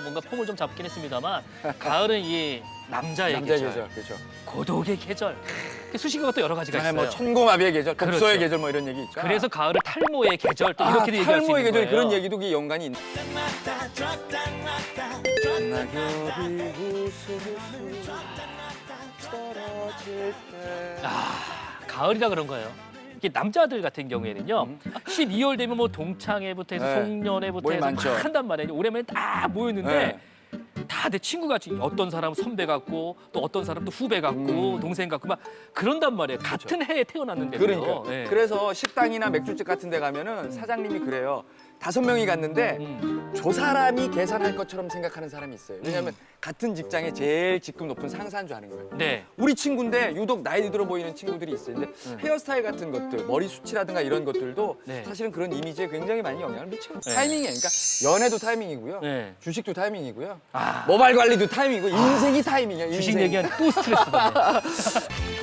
뭔가 폼을 좀 잡긴 했습니다만 가을은 이 남자의 남자의 계절, 계절, 그렇죠. 고독의 계절. 수식어가 또 여러 가지가 네, 있어요. 뭐 천고마비의 계절, 독서의 그렇죠. 계절 뭐 이런 얘기 있죠. 그래서 가을을 탈모의 계절 또 아, 이렇게도 얘기할 수 탈모의 있는 계절 거예요. 그런 얘기도 그 연관이 때. 아, 가을이라 그런 거예요. 이게 남자들 같은 경우에는요. 12월 되면 뭐 동창회부터 해서 네. 송년회부터 모임 해서 많죠. 막 한단 말이에요. 오랜만에 딱 모였는데 네. 다 내 친구 같이 어떤 사람은 선배 같고 또 어떤 사람은 또 후배 같고 음. 동생 같고 막 그런단 말이에요. 같은 해에 태어났는데도. 그러니까. 네. 그래서 식당이나 맥주집 같은 데 가면은 사장님이 그래요. 다섯 명이 갔는데 음. 저 사람이 계산할 것처럼 생각하는 사람이 있어요. 왜냐하면 같은 직장에 제일 직급 높은 상사인 줄 아는 거예요. 네. 우리 친구인데 유독 나이 들어 보이는 친구들이 있어요. 근데 헤어스타일 같은 것들, 머리 숱이라든가 이런 것들도 네. 사실은 그런 이미지에 굉장히 많이 영향을 미쳐요. 네. 타이밍이에요. 그러니까 연애도 타이밍이고요. 네. 주식도 타이밍이고요. 아. 모바일 관리도 타이밍이고 인생이 타이밍이에요. 주식 인생. 얘기하면 또 스트레스 받네.